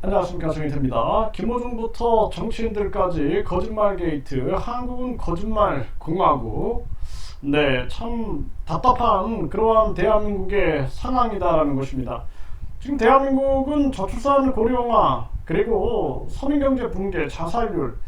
안녕하십니까 정희태입니다. 김호중부터 정치인들까지 거짓말 게이트, 한국은 거짓말 공화국. 네, 참 답답한 그러한 대한민국의 상황이다라는 것입니다. 지금 대한민국은 저출산 고령화 그리고 서민경제 붕괴, 자살률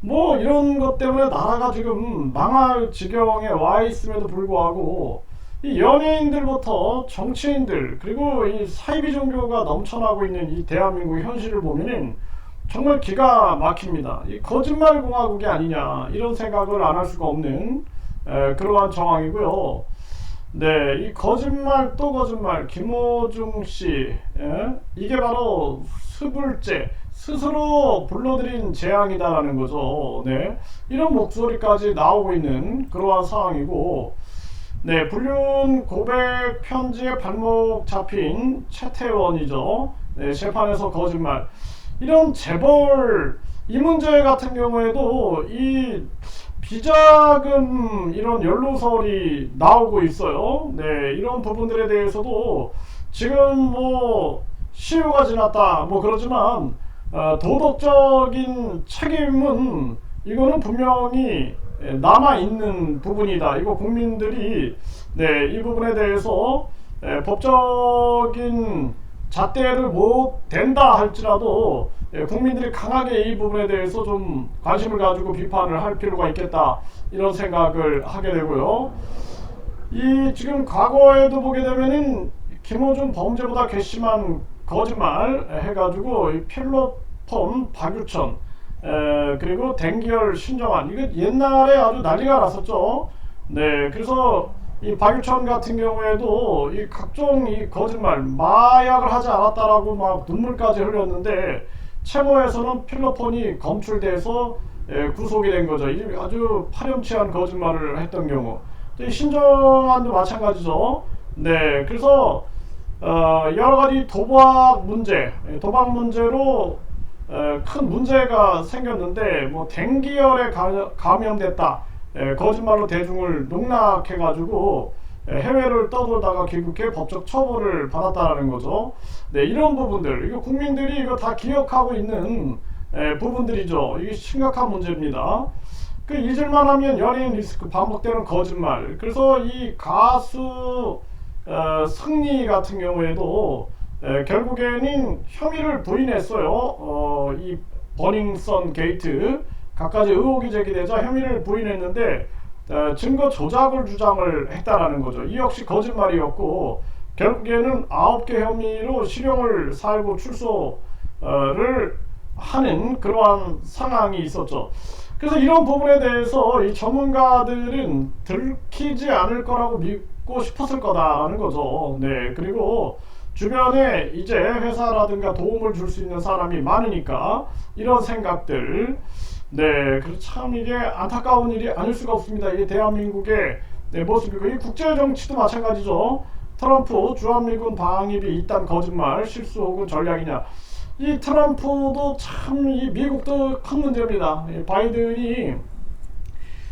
뭐 이런 것 때문에 나라가 지금 망할 지경에 와 있음에도 불구하고 이 연예인들부터 정치인들 그리고 이 사이비 종교가 넘쳐나고 있는 이 대한민국 현실을 보면은 정말 기가 막힙니다. 이 거짓말 공화국이 아니냐 이런 생각을 안 할 수가 없는 에, 그러한 정황이고요. 네, 이 거짓말 또 거짓말 김호중 씨 예? 이게 바로 스불제 스스로 불러들인 재앙이다라는 거죠. 네, 이런 목소리까지 나오고 있는 그러한 상황이고. 네, 불륜 고백 편지에 발목 잡힌 최태원이죠. 네, 재판에서 거짓말. 이런 재벌 이 문제 같은 경우에도 이 비자금 이런 연루설이 나오고 있어요. 네, 이런 부분들에 대해서도 지금 뭐 시효가 지났다 뭐 그러지만 어, 도덕적인 책임은 이거는 분명히 남아 있는 부분이다. 이거 국민들이 네, 이 부분에 대해서 예, 법적인 잣대를 못 된다 할지라도 예, 국민들이 강하게 이 부분에 대해서 좀 관심을 가지고 비판을 할 필요가 있겠다 이런 생각을 하게 되고요. 이 지금 과거에도 보게 되면은 김호준 범죄보다 괘씸한 거짓말 해가지고 이 필로폰 박유천 에, 그리고 댕기열 신정환 이거 옛날에 아주 난리가 났었죠. 네, 그래서 이 박유천 같은 경우에도 이 각종 이 거짓말 마약을 하지 않았다라고 막 눈물까지 흘렸는데 채무에서는 필로폰이 검출돼서 예, 구속이 된 거죠. 이 아주 파렴치한 거짓말을 했던 경우. 신정환도 마찬가지죠. 네, 그래서 어, 여러 가지 도박 문제, 예, 도박 문제로 에, 큰 문제가 생겼는데 뭐 댕기열에 가, 감염됐다 에, 거짓말로 대중을 농락해가지고 에, 해외를 떠돌다가 귀국해 법적 처벌을 받았다는 거죠. 네 이런 부분들 이거 국민들이 이거 다 기억하고 있는 에, 부분들이죠. 이게 심각한 문제입니다. 그 잊을만 하면 연예인 리스크 반복되는 거짓말. 그래서 이 가수 어, 승리 같은 경우에도 에, 결국에는 혐의를 부인했어요. 어, 이 버닝썬 게이트 갖가지 의혹이 제기되자 혐의를 부인했는데 에, 증거 조작을 주장을 했다라는 거죠. 이 역시 거짓말이었고 결국에는 아홉 개 혐의로 실형을 살고 출소를 하는 그러한 상황이 있었죠. 그래서 이런 부분에 대해서 이 전문가들은 들키지 않을 거라고 믿고 싶었을 거다라는 거죠. 네, 그리고 주변에 이제 회사라든가 도움을 줄 수 있는 사람이 많으니까 이런 생각들 네, 그래서 참 이게 안타까운 일이 아닐 수가 없습니다. 이게 대한민국의 네, 모습이고 이 국제 정치도 마찬가지죠. 트럼프 주한미군 방위비 이딴 거짓말 실수 혹은 전략이냐. 이 트럼프도 참 이 미국도 큰 문제입니다. 이 바이든이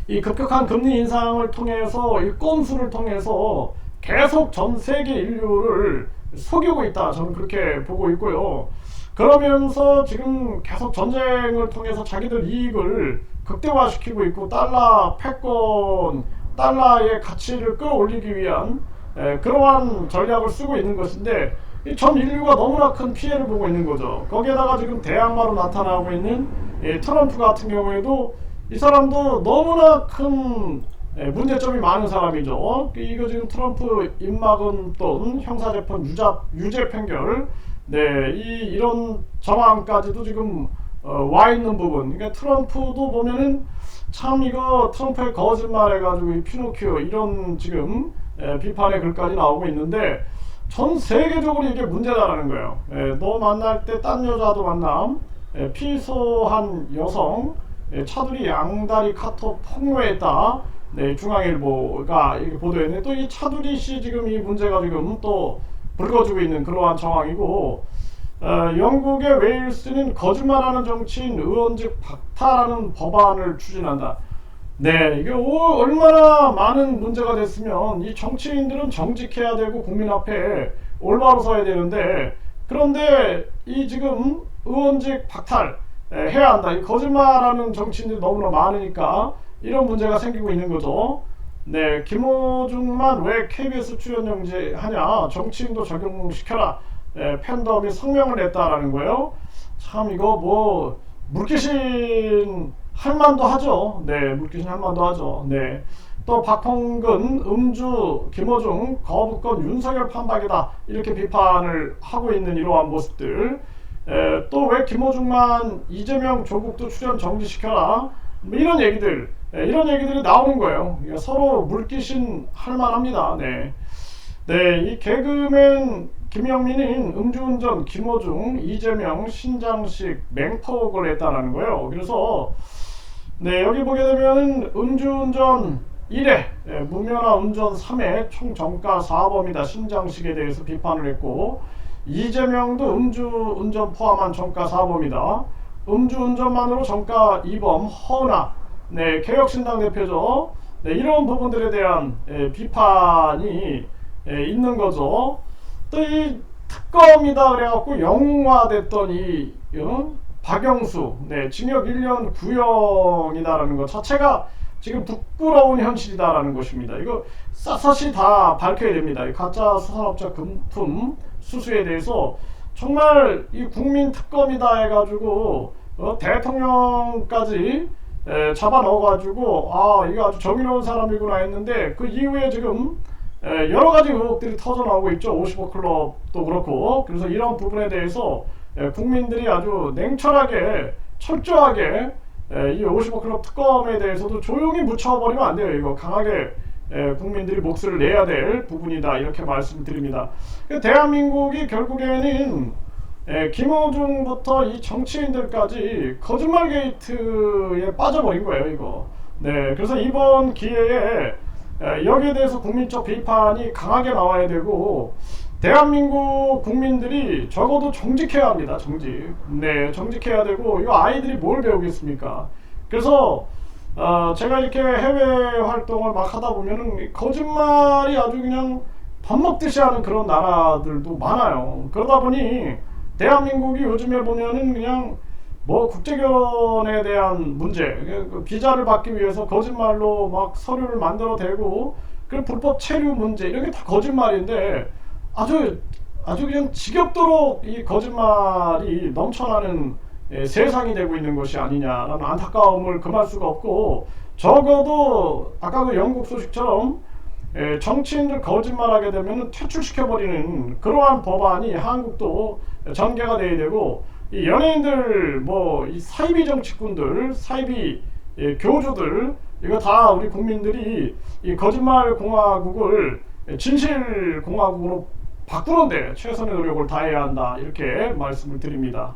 이 급격한 금리 인상을 통해서 이 꼼수를 통해서 계속 전 세계 인류를 속이고 있다. 저는 그렇게 보고 있고요. 그러면서 지금 계속 전쟁을 통해서 자기들 이익을 극대화시키고 있고 달러 패권, 달러의 가치를 끌어올리기 위한 에, 그러한 전략을 쓰고 있는 것인데 전 인류가 너무나 큰 피해를 보고 있는 거죠. 거기에다가 지금 대항마로 나타나고 있는 이 트럼프 같은 경우에도 이 사람도 너무나 큰 예, 문제점이 많은 사람이죠. 어? 이거 지금 트럼프 입막음 또는 형사재판 유자, 유죄 판결, 네, 이, 이런 정황까지도 지금 어, 와 있는 부분. 그러니까 트럼프도 보면은 참 이거 트럼프의 거짓말 해가지고 이 피노키오 이런 지금 예, 비판의 글까지 나오고 있는데 전 세계적으로 이게 문제다라는 거예요. 예, 너 만날 때 딴 여자도 만남, 예, 피소한 여성, 예, 차두리 양다리 카톡 폭로했다. 네, 중앙일보가 보도했는데 또 이 차두리 씨 지금 이 문제가 지금 또 불거지고 있는 그러한 정황이고 어, 영국의 웨일스는 거짓말하는 정치인 의원직 박탈하는 법안을 추진한다. 네, 이게 오, 얼마나 많은 문제가 됐으면 이 정치인들은 정직해야 되고 국민 앞에 올바로 서야 되는데 그런데 이 지금 의원직 박탈 에, 해야 한다. 이 거짓말하는 정치인들이 너무나 많으니까 이런 문제가 생기고 있는 거죠. 네, 김호중만 왜 KBS 출연정지 하냐? 정치인도 적용시켜라. 에, 팬덤이 성명을 냈다라는 거예요. 참 이거 뭐 물귀신 할 만도 하죠. 네, 물귀신 할 만도 하죠. 네. 또 박홍근, 음주, 김호중, 거부권 윤석열 판박이다 이렇게 비판을 하고 있는 이러한 모습들. 또 왜 김호중만 이재명 조국도 출연 정지시켜라 뭐 이런 얘기들 에, 이런 얘기들이 나오는 거예요. 그러니까 서로 물귀신 할 만합니다. 네. 네, 이 개그맨 김영민은 음주운전 김호중, 이재명, 신장식 맹폭을 했다라는 거예요. 그래서 네 여기 보게 되면 음주운전 1회, 예, 무면허 운전 3회, 총 정가 4범이다 신장식에 대해서 비판을 했고 이재명도 음주운전 포함한 정가 4범이다. 음주운전만으로 정가 2범 허은하, 네 개혁신당 대표죠. 네, 이런 부분들에 대한 예, 비판이 예, 있는 거죠. 또 이 특검이다 그래갖고 영웅화됐던 이 어? 박영수, 네 징역 1년 구형이다라는 것 자체가 지금 부끄러운 현실이다라는 것입니다. 이거 샅샅이 다 밝혀야 됩니다. 이 가짜 수산업자 금품 수수에 대해서 정말 이 국민 특검이다 해가지고 어, 대통령까지 에, 잡아 넣어가지고 아 이게 아주 정의로운 사람이구나 했는데 그 이후에 지금 에, 여러 가지 의혹들이 터져 나오고 있죠. 55 클럽도 그렇고 그래서 이런 부분에 대해서 에, 국민들이 아주 냉철하게 철저하게 에, 이55 클럽 특검에 대해서도 조용히 묻혀버리면 안 돼요. 이거 강하게 에, 국민들이 몫을 내야 될 부분이다 이렇게 말씀드립니다. 그 대한민국이 결국에는 에, 김호중부터 이 정치인들까지 거짓말 게이트에 빠져버린 거예요. 이거. 네, 그래서 이번 기회에 에, 여기에 대해서 국민적 비판이 강하게 나와야 되고 대한민국 국민들이 적어도 정직해야 합니다. 정직. 네, 정직해야 되고 이거 아이들이 뭘 배우겠습니까? 그래서 어, 제가 이렇게 해외 활동을 막 하다 보면은 거짓말이 아주 그냥 밥 먹듯이 하는 그런 나라들도 많아요. 그러다 보니 대한민국이 요즘에 보면은 그냥 뭐 국제결혼에 대한 문제, 그 비자를 받기 위해서 거짓말로 막 서류를 만들어 대고 그 불법 체류 문제 이런 게 다 거짓말인데 아주 아주 그냥 지겹도록 이 거짓말이 넘쳐나는 예, 세상이 되고 있는 것이 아니냐라는 안타까움을 금할 수가 없고 적어도 아까 그 영국 소식처럼 예, 정치인들 거짓말하게 되면 퇴출시켜버리는 그러한 법안이 한국도 전개가 돼야 되고 이 연예인들 뭐 이 사이비 정치꾼들 사이비 예, 교주들 이거 다 우리 국민들이 이 거짓말 공화국을 진실 공화국으로 바꾸는데 최선의 노력을 다해야 한다 이렇게 말씀을 드립니다.